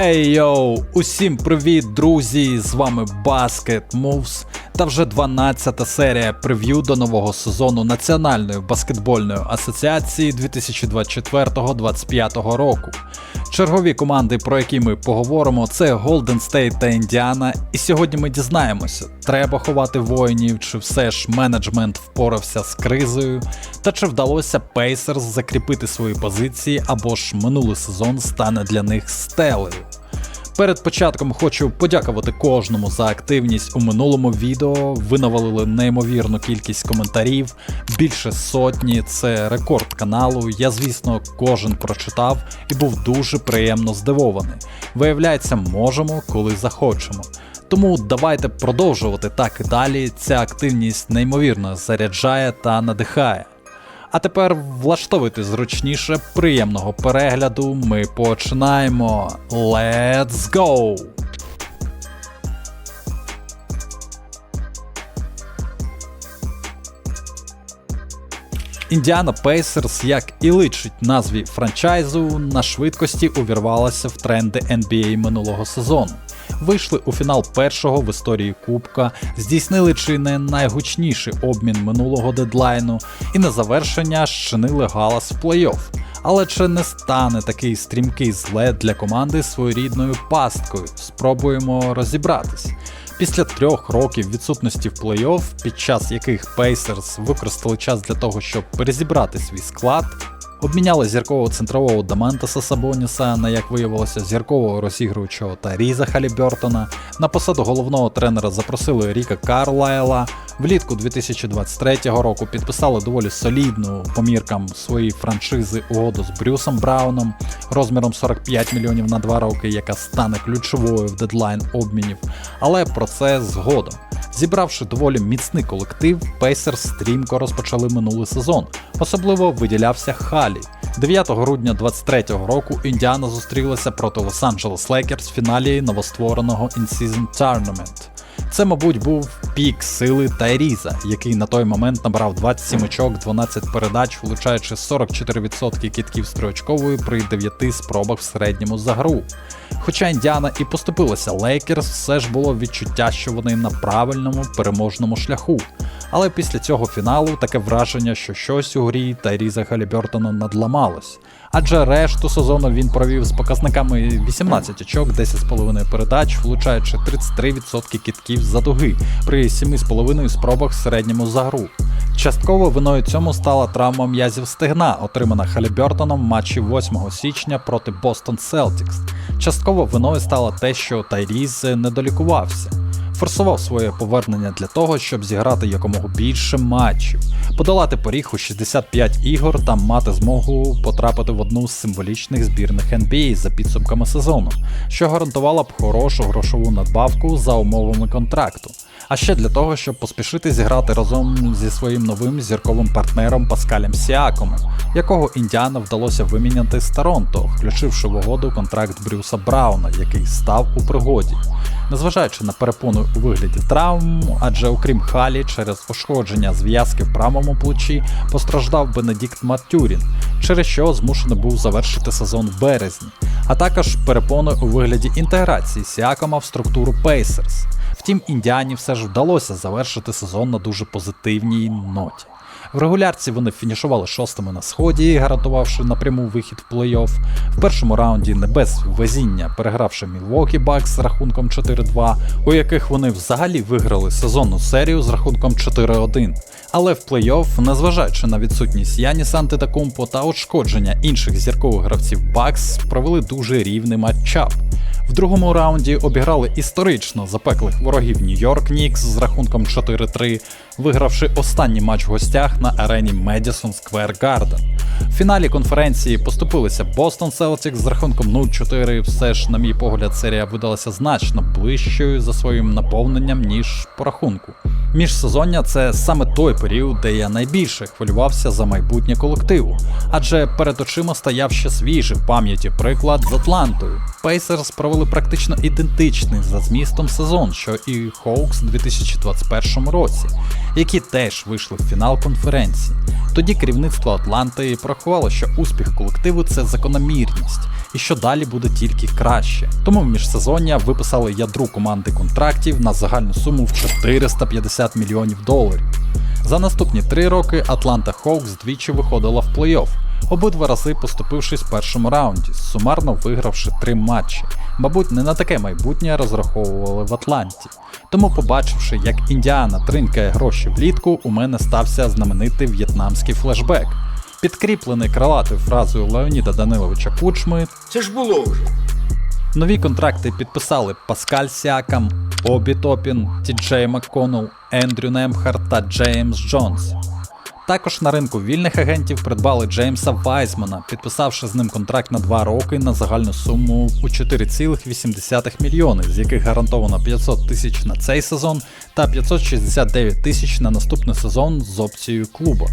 Ей йоу! Усім привіт, друзі! З вами Basket Moves та вже 12-та серія прев'ю до нового сезону Національної баскетбольної асоціації 2024-2025 року. Чергові команди, про які ми поговоримо, це Golden State та Індіана. І сьогодні ми дізнаємося, треба ховати воїнів, чи все ж менеджмент впорався з кризою, та чи вдалося Pacers закріпити свої позиції, або ж минулий сезон стане для них стелею. Перед початком хочу подякувати кожному за активність у минулому відео. Ви навалили неймовірну кількість коментарів, більше сотні. Це рекорд каналу. Я, звісно, кожен прочитав і був дуже приємно здивований. Виявляється, можемо, коли захочемо. Тому давайте продовжувати так і далі. Ця активність неймовірно заряджає та надихає. А тепер влаштовуйте зручніше, приємного перегляду. Ми починаємо. Let's go! Індіана Pacers, як і личить назві франчайзу, на швидкості увірвалася в тренди NBA минулого сезону. Вийшли у фінал першого в історії Кубка, здійснили чи не найгучніший обмін минулого дедлайну і на завершення щинили галас в плей-офф. Але чи не стане такий стрімкий злет для команди своєрідною пасткою? Спробуємо розібратись. Після трьох років відсутності в плей-офф, під час яких Pacers використали час для того, щоб перезібрати свій склад, обміняли зіркового центрового Дамантеса Сабоніса на, як виявилося, зіркового розігруючого та Різа Халібертона. На посаду головного тренера запросили Ріка Карлайла. Влітку 2023 року підписали доволі солідну по міркам своєї франшизи угоду з Брюсом Брауном розміром 45 мільйонів на 2 роки, яка стане ключовою в дедлайн обмінів. Але про це згодом. Зібравши доволі міцний колектив, Pacers стрімко розпочали минулий сезон. Особливо виділявся Халі. 9 грудня 2023 року Індіана зустрілася проти Лос-Анджелес Лейкерс в фіналі новоствореного In-Season Tournament. Це, мабуть, був пік сили Тайріза, який на той момент набрав 27 очок, 12 передач, влучаючи 44% кітків з при 9 спробах в середньому за гру. Хоча Індіана і поступилася Лейкерс, все ж було відчуття, що вони на правильному переможному шляху. Але після цього фіналу таке враження, що щось у грі Тайріза Халібертона надламалось. Адже решту сезону він провів з показниками 18 очок, 10,5 передач, влучаючи 33% кітків за дуги при 7,5 спробах в середньому за гру. Частково виною цьому стала травма м'язів стегна, отримана Халібертоном в матчі 8 січня проти Бостон Селтікс. Частково виною стало те, що Тайріз не долікувався. Форсував своє повернення для того, щоб зіграти якомога більше матчів, подолати поріг у 65 ігор та мати змогу потрапити в одну з символічних збірних NBA за підсумками сезону, що гарантувала б хорошу грошову надбавку за умовами контракту. А ще для того, щоб поспішити зіграти разом зі своїм новим зірковим партнером Паскалем Сіакомом, якого Індіана вдалося виміняти з Торонто, включивши в угоду контракт Брюса Брауна, який став у пригоді. Незважаючи на перепону у вигляді травм, адже окрім Халі, через пошкодження зв'язки в правому плечі постраждав Бенедікт Матюрін, через що змушений був завершити сезон в березні, а також перепони у вигляді інтеграції Сіакома в структуру Pacers. Втім, індіані все ж вдалося завершити сезон на дуже позитивній ноті. В регулярці вони фінішували шостими на сході, гарантувавши напряму вихід в плей-офф. В першому раунді не без везіння, перегравши Мілвокі Бакс з рахунком 4-2, у яких вони взагалі виграли сезонну серію з рахунком 4-1. Але в плей-офф, незважаючи на відсутність Яніса Антетакумпо та ушкодження інших зіркових гравців Бакс, провели дуже рівний матчап. В другому раунді обіграли історично запеклих ворогів Нью-Йорк Нікс з рахунком 4-3, вигравши останній матч в гостях на арені Медісон Сквер Garden. В фіналі конференції поступилися Бостон Celtics з рахунком 0-4. Все ж, на мій погляд, серія видалася значно ближчою за своїм наповненням, ніж по рахунку. Міжсезоння це саме той період, де я найбільше хвилювався за майбутнє колективу, адже перед очима стояв ще свіжий в пам'яті приклад з Атлантою. Пейсерс провели практично ідентичний за змістом сезон, що і Хоукс у 2021 році, які теж вийшли в фінал конференції. Тоді керівництво Атланти порахувало, що успіх колективу це закономірність, і що далі буде тільки краще. Тому в міжсезоння виписали ядру команди контрактів на загальну суму в 450 мільйонів доларів. За наступні три роки Атланта Хоукс двічі виходила в плей-офф, обидва рази поступившись в першому раунді, сумарно вигравши три матчі. Мабуть, не на таке майбутнє розраховували в Атланті. Тому, побачивши, як Індіана тринкає гроші влітку, у мене стався знаменитий в'єтнамський флешбек. Підкріплений крилатою фразою Леоніда Даниловича Кучми, Це ж було вже. Нові контракти підписали Паскаль Сіакам, Обі Топін, Тіджей Макконнелл, Ендрю Немхарт та Джеймс Джонс. Також на ринку вільних агентів придбали Джеймса Вайзмана, підписавши з ним контракт на 2 роки на загальну суму у 4,8 мільйони, з яких гарантовано 500 тисяч на цей сезон та 569 тисяч на наступний сезон з опцією клуба.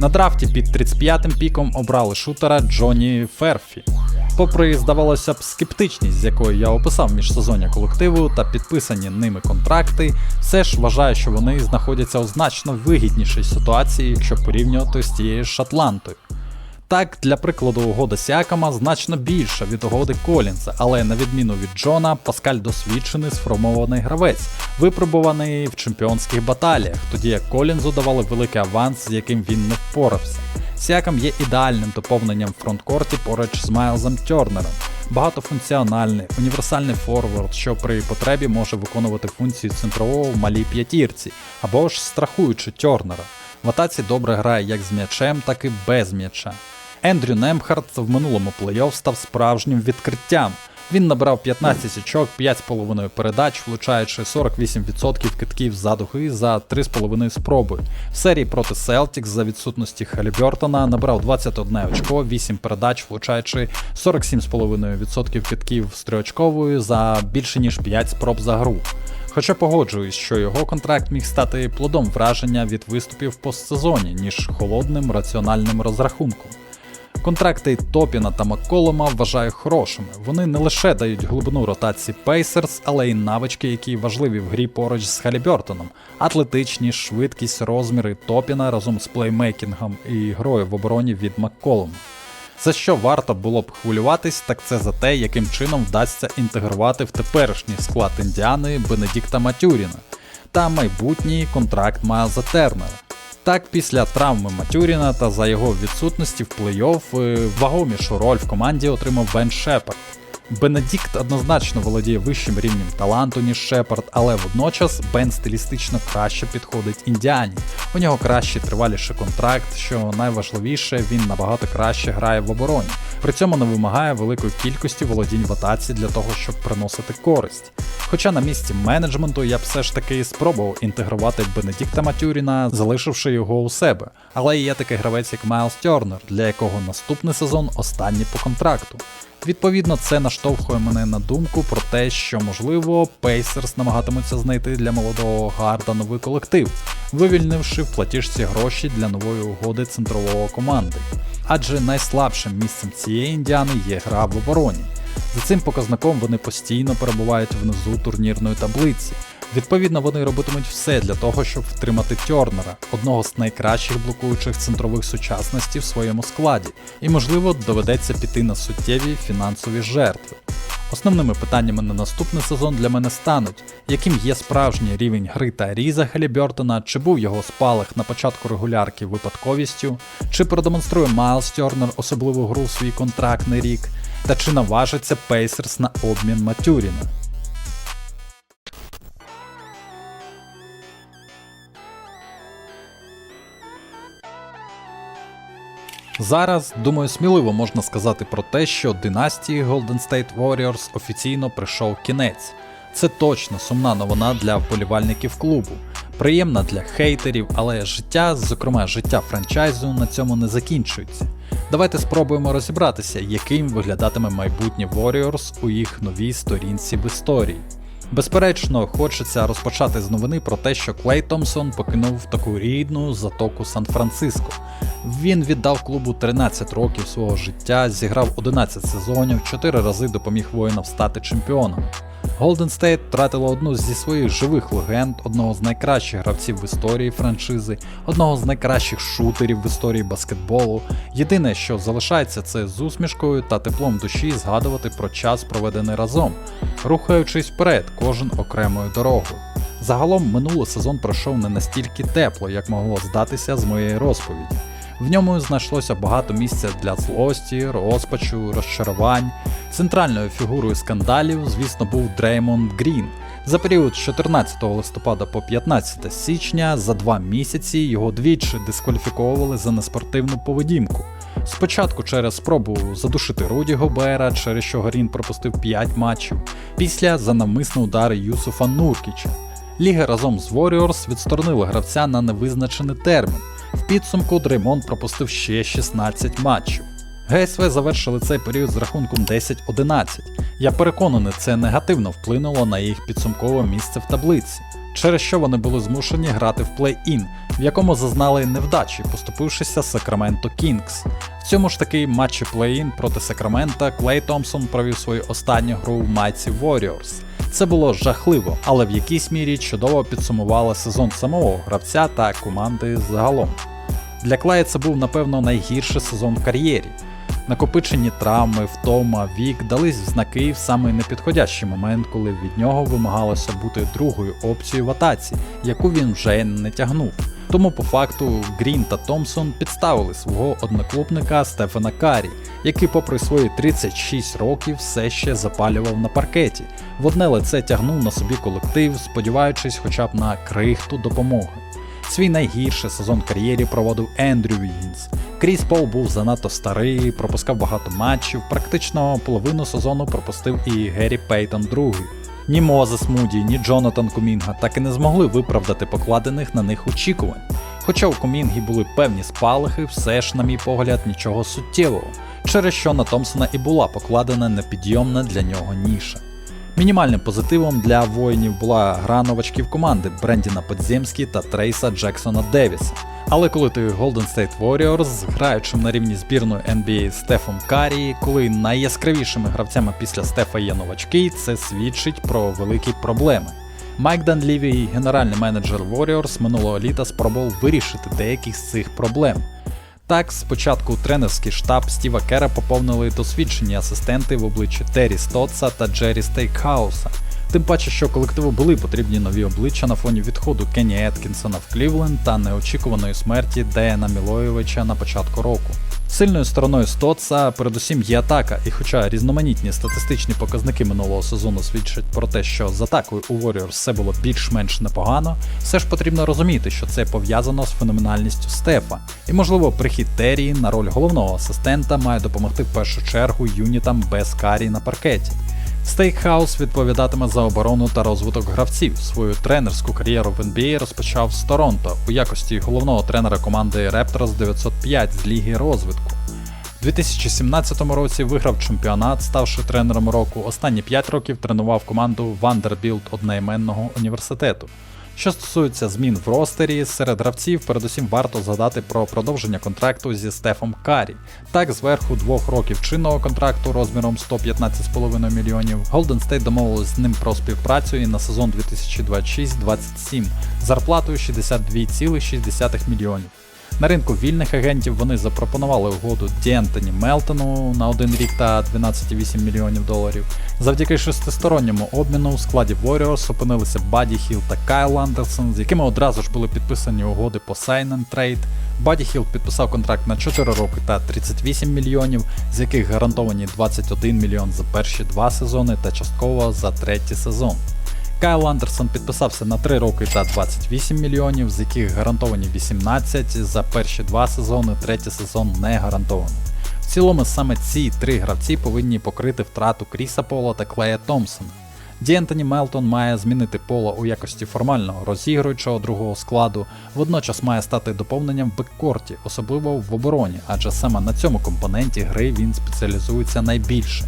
На драфті під 35-м піком обрали шутера Джоні Ферфі. Попри, здавалося б, скептичність, з якою я описав міжсезоння колективу та підписані ними контракти, все ж вважаю, що вони знаходяться у значно вигіднішій ситуації, якщо порівнювати з тією ж Атлантою. Так, для прикладу, угода Сіакама значно більша від угоди Колінса, але на відміну від Джона, Паскаль досвідчений сформований гравець, випробуваний в чемпіонських баталіях, тоді як Колінзу давали великий аванс, з яким він не впорався. Сіакам є ідеальним доповненням фронткорті поруч з Майлзом Тернером. Багатофункціональний, універсальний форвард, що при потребі може виконувати функції центрового в малій п'ятірці, або ж страхуючи Тернера. В атаці добре грає як з м'ячем, так і без м'яча. Ендрю Немхарт в минулому плей-офф став справжнім відкриттям. Він набрав 15 очок, 5,5 передач, влучаючи 48% китків за дуги за 3,5 спроби. В серії проти Celtics за відсутності Халібертона набрав 21 очко, 8 передач, влучаючи 47,5% китків з триочковою за більше ніж 5 спроб за гру. Хоча погоджуюсь, що його контракт міг стати плодом враження від виступів в постсезоні, ніж холодним раціональним розрахунком. Контракти Топіна та Макколома вважаю хорошими. Вони не лише дають глибину ротації Пейсерс, але й навички, які важливі в грі поруч з Халібертоном. Атлетичність, швидкість, розміри Топіна разом з плеймейкінгом і грою в обороні від Макколома. За що варто було б хвилюватись, так це за те, яким чином вдасться інтегрувати в теперішній склад Індіани Бенедікта Матюріна та майбутній контракт Майлза Тернера. Так, після травми Матюріна та за його відсутності в плей-офф е, вагомішу роль в команді отримав Бен Шепард. Бенедікт однозначно володіє вищим рівнем таланту, ніж Шепард, але водночас Бен стилістично краще підходить індіані. У нього краще триваліший контракт, що найважливіше, він набагато краще грає в обороні. При цьому не вимагає великої кількості володінь в атаці для того, щоб приносити користь. Хоча на місці менеджменту я б все ж таки спробував інтегрувати Бенедікта Матюріна, залишивши його у себе. Але є такий гравець, як Майлз Тернер, для якого наступний сезон останній по контракту. Відповідно, це наштовхує мене на думку про те, що можливо Пейсерс намагатимуться знайти для молодого гарда новий колектив, вивільнивши в платіжці гроші для нової угоди центрового команди. Адже найслабшим місцем цієї індіани є гра в обороні. За цим показником вони постійно перебувають внизу турнірної таблиці. Відповідно, вони робитимуть все для того, щоб втримати Тернера, одного з найкращих блокуючих центрових сучасності в своєму складі, і, можливо, доведеться піти на суттєві фінансові жертви. Основними питаннями на наступний сезон для мене стануть, яким є справжній рівень гри та Різа Халібертона, чи був його спалах на початку регулярки випадковістю, чи продемонструє Майлз Тернер особливу гру в свій контрактний рік, та чи наважиться Пейсерс на обмін Матюріна. Зараз, думаю, сміливо можна сказати про те, що династії Golden State Warriors офіційно прийшов кінець. Це точно сумна новина для вболівальників клубу, приємна для хейтерів, але життя, зокрема життя франчайзу, на цьому не закінчується. Давайте спробуємо розібратися, яким виглядатиме майбутнє Warriors у їх новій сторінці в історії. Безперечно, хочеться розпочати з новини про те, що Клей Томпсон покинув таку рідну затоку Сан-Франциско. Він віддав клубу 13 років свого життя, зіграв 11 сезонів, 4 рази допоміг воїнам стати чемпіоном. Golden State втратила одну зі своїх живих легенд, одного з найкращих гравців в історії франшизи, одного з найкращих шутерів в історії баскетболу. Єдине, що залишається, це з усмішкою та теплом душі згадувати про час, проведений разом, рухаючись вперед, кожен окремою дорогою. Загалом минулий сезон пройшов не настільки тепло, як могло здатися з моєї розповіді. В ньому знайшлося багато місця для злості, розпачу, розчарувань. Центральною фігурою скандалів, звісно, був Дреймонд Грін. За період з 14 листопада по 15 січня за два місяці його двічі дискваліфіковували за неспортивну поведінку. Спочатку через спробу задушити Руді Гобера, через що Грін пропустив 5 матчів, після за навмисний удар Юсуфа Нуркіча. Ліги разом з Warriors відсторонили гравця на невизначений термін. В підсумку Дреймонд пропустив ще 16 матчів. ГСВ завершили цей період з рахунком 10-11. Я переконаний, це негативно вплинуло на їх підсумкове місце в таблиці, через що вони були змушені грати в плей-ін, в якому зазнали невдачі, поступившися Сакраменто Кінгс. В цьому ж таки матчі плей-ін проти Сакрамента Клей Томпсон провів свою останню гру в майці Warriors. Це було жахливо, але в якійсь мірі чудово підсумувало сезон самого гравця та команди загалом. Для Клая це був, напевно, найгірший сезон в кар'єрі. Накопичені травми, втома, вік дались в знаки в самий непідходящий момент, коли від нього вимагалося бути другою опцією в атаці, яку він вже не тягнув. Тому по факту Грін та Томпсон підставили свого одноклубника Стефана Карі, який, попри свої 36 років, все ще запалював на паркеті. В одне лице тягнув на собі колектив, сподіваючись хоча б на крихту допомоги. Свій найгірший сезон кар'єрі проводив Ендрю Вігінс. Кріс Пол був занадто старий, пропускав багато матчів, практично половину сезону пропустив і Геррі Пейтон II. Ні Мозес Муді, ні Джонатан Кумінга так і не змогли виправдати покладених на них очікувань. Хоча у Кумінгі були певні спалахи, все ж, на мій погляд, нічого суттєвого, через що на Томпсона і була покладена непідйомна для нього ніша. Мінімальним позитивом для воїнів була гра новачків команди Брендіна Подземський та Трейса Джексона Девіса. Але коли ти Golden State Warriors з граючим на рівні збірної NBA Стефом Карі, коли найяскравішими гравцями після Стефа є новачки, це свідчить про великі проблеми. Майк Данліві, генеральний менеджер Warriors, минулого літа спробував вирішити деякі з цих проблем. Так, спочатку тренерський штаб Стіва Кера поповнили досвідчені асистенти в обличчі Террі Стотса та Джері Стейкхауса. Тим паче, що колективу були потрібні нові обличчя на фоні відходу Кенні Еткінсона в Клівленд та неочікуваної смерті Деяна Мілойовича на початку року. Сильною стороною Стотса передусім є атака, і хоча різноманітні статистичні показники минулого сезону свідчать про те, що з атакою у Warriors все було більш-менш непогано, все ж потрібно розуміти, що це пов'язано з феноменальністю Стефа, і можливо прихід Террі на роль головного асистента має допомогти в першу чергу юнітам без карі на паркеті. Стейкхаус відповідатиме за оборону та розвиток гравців. Свою тренерську кар'єру в NBA розпочав з Торонто у якості головного тренера команди Raptors 905 з ліги розвитку. У 2017 році виграв чемпіонат, ставши тренером року. Останні 5 років тренував команду Vanderbilt одноіменного університету. Що стосується змін в ростері, серед гравців передусім варто згадати про продовження контракту зі Стефом Карі. Так, зверху двох років чинного контракту розміром 115,5 мільйонів, Golden State домовились з ним про співпрацю і на сезон 2026-27 зарплатою 62,6 мільйонів. На ринку вільних агентів вони запропонували угоду Діентоні Мелтону на один рік та 12,8 мільйонів доларів. Завдяки шестисторонньому обміну у складі Warriors опинилися Баді Хіл та Кайл Андерсон, з якими одразу ж були підписані угоди по sign and trade. Баді Хіл підписав контракт на 4 роки та 38 мільйонів, з яких гарантовані 21 мільйон за перші два сезони та частково за третій сезон. Кайл Андерсон підписався на 3 роки та 28 мільйонів, з яких гарантовані 18 за перші два сезони, третій сезон не гарантовано. В цілому саме ці три гравці повинні покрити втрату Кріса Пола та Клея Томпсона. Дієнтоні Мелтон має змінити пола у якості формального розігруючого другого складу, водночас має стати доповненням в беккорті, особливо в обороні, адже саме на цьому компоненті гри він спеціалізується найбільше.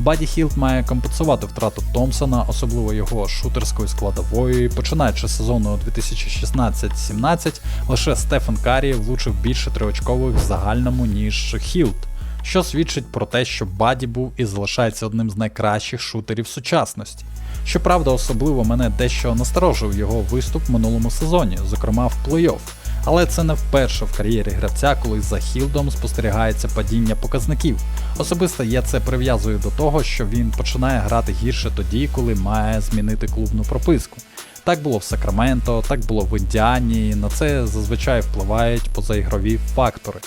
Баді Хілд має компенсувати втрату Томпсона, особливо його шутерської складової. Починаючи з сезону 2016-17, лише Стефан Карі влучив більше триочкових в загальному, ніж Хілд. що свідчить про те, що Баді був і залишається одним з найкращих шутерів сучасності. Щоправда, особливо мене дещо насторожив його виступ в минулому сезоні, зокрема в плей-офф. Але це не вперше в кар'єрі гравця, коли за Хілдом спостерігається падіння показників. Особисто я це прив'язую до того, що він починає грати гірше тоді, коли має змінити клубну прописку. Так було в Сакраменто, так було в Індіані, на це зазвичай впливають позаігрові фактори.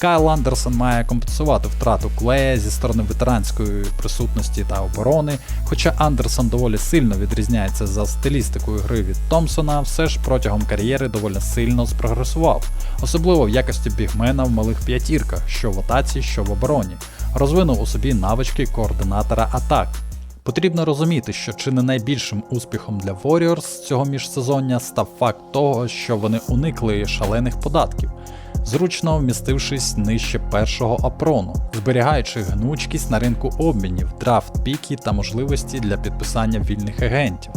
Кайл Андерсон має компенсувати втрату клея зі сторони ветеранської присутності та оборони. Хоча Андерсон доволі сильно відрізняється за стилістикою гри від Томпсона, все ж протягом кар'єри доволі сильно спрогресував, особливо в якості бігмена в малих п'ятірках, що в атаці, що в обороні. Розвинув у собі навички координатора атак. Потрібно розуміти, що чи не найбільшим успіхом для Warriors цього міжсезоння став факт того, що вони уникли шалених податків, зручно вмістившись нижче першого апрону, зберігаючи гнучкість на ринку обмінів, драфт піки та можливості для підписання вільних агентів.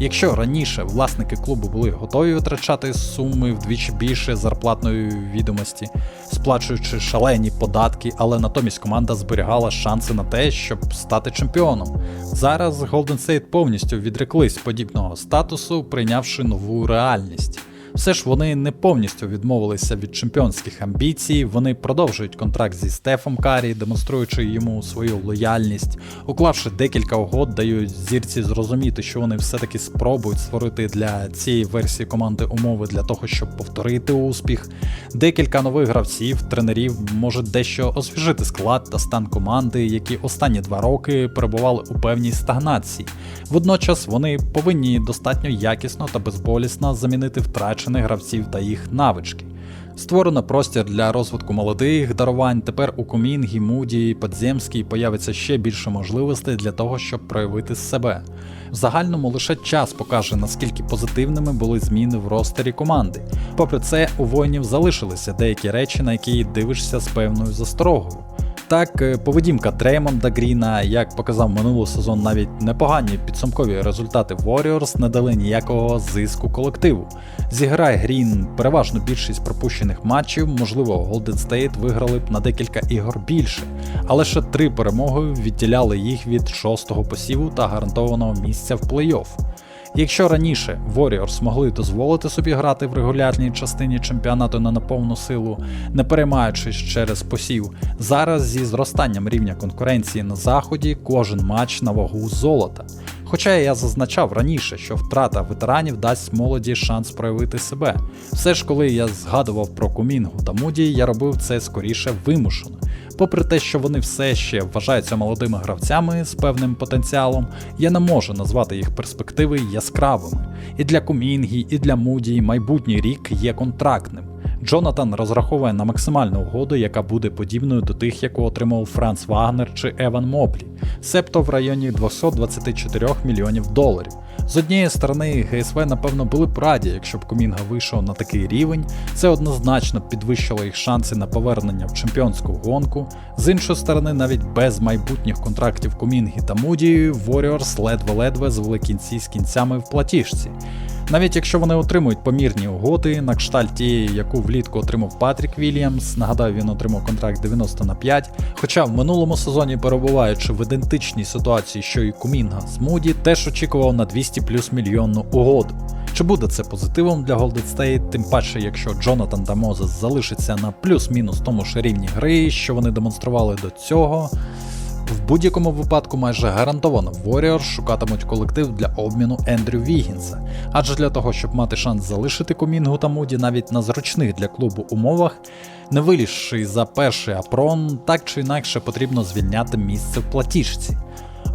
Якщо раніше власники клубу були готові витрачати суми вдвічі більше зарплатної відомості, сплачуючи шалені податки, але натомість команда зберігала шанси на те, щоб стати чемпіоном. Зараз Golden State повністю відреклись подібного статусу, прийнявши нову реальність. Все ж вони не повністю відмовилися від чемпіонських амбіцій, вони продовжують контракт зі Стефом Карі, демонструючи йому свою лояльність, уклавши декілька угод, дають зірці зрозуміти, що вони все-таки спробують створити для цієї версії команди умови для того, щоб повторити успіх. Декілька нових гравців, тренерів можуть дещо освіжити склад та стан команди, які останні два роки перебували у певній стагнації. Водночас вони повинні достатньо якісно та безболісно замінити втрачених гравців та їх навички. Створено простір для розвитку молодих дарувань. Тепер у Комінгі, Муді, Подземській появиться ще більше можливостей для того, щоб проявити себе. В загальному лише час покаже, наскільки позитивними були зміни в ростері команди. Попри це, у воїнів залишилися деякі речі, на які дивишся з певною засторогою. Так, е, поведінка Дреймонда Гріна, як показав минулий сезон, навіть непогані підсумкові результати Warriors не дали ніякого зиску колективу. Зіграє Грін переважно більшість пропущених матчів, можливо, Golden State виграли б на декілька ігор більше, але ще три перемоги відділяли їх від шостого посіву та гарантованого місця в плей-офф. Якщо раніше Warriors могли дозволити собі грати в регулярній частині чемпіонату на неповну силу, не переймаючись через посів, зараз зі зростанням рівня конкуренції на заході кожен матч на вагу золота. Хоча я зазначав раніше, що втрата ветеранів дасть молоді шанс проявити себе. Все ж коли я згадував про Кумінгу та Муді, я робив це скоріше вимушено. Попри те, що вони все ще вважаються молодими гравцями з певним потенціалом, я не можу назвати їх перспективи яскравими. І для Кумінгі, і для Муді майбутній рік є контрактним. Джонатан розраховує на максимальну угоду, яка буде подібною до тих, яку отримав Франц Вагнер чи Еван Моблі, себто в районі 224 мільйонів доларів. З однієї сторони, ГСВ, напевно, були б раді, якщо б Комінга вийшов на такий рівень, це однозначно підвищило їх шанси на повернення в чемпіонську гонку. З іншої сторони, навіть без майбутніх контрактів Комінги та Муді, Warriors ледве-ледве звели кінці з кінцями в платіжці. Навіть якщо вони отримують помірні угоди, на кшталт тієї, яку влітку отримав Патрік Вільямс, нагадаю, він отримав контракт 90 на 5. Хоча в минулому сезоні, перебуваючи в ідентичній ситуації, що і Кумінга з Муді, теж очікував на 200 плюс мільйонну угоду. Чи буде це позитивом для Golden State, тим паче, якщо Джонатан та Мозес залишаться на плюс-мінус тому ж рівні гри, що вони демонстрували до цього. В будь-якому випадку майже гарантовано Warriors шукатимуть колектив для обміну Ендрю Вігінса, адже для того, щоб мати шанс залишити Комінгу та Муді навіть на зручних для клубу умовах, не вилізши за перший апрон, так чи інакше потрібно звільняти місце в платіжці.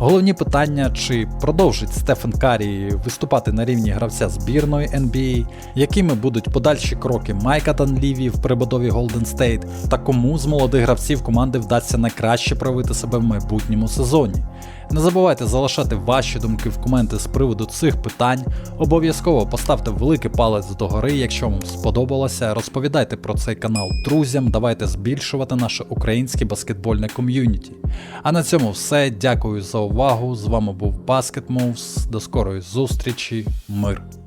Головні питання, чи продовжить Стефен Карі виступати на рівні гравця збірної NBA, якими будуть подальші кроки Майка Танліві в прибудові Golden State, та кому з молодих гравців команди вдасться найкраще проявити себе в майбутньому сезоні. Не забувайте залишати ваші думки в коменти з приводу цих питань. Обов'язково поставте великий палець догори, якщо вам сподобалося. Розповідайте про цей канал друзям, давайте збільшувати наше українське баскетбольне ком'юніті. А на цьому все. Дякую за увагу. З вами був Basket Moves. До скорої зустрічі. Мир.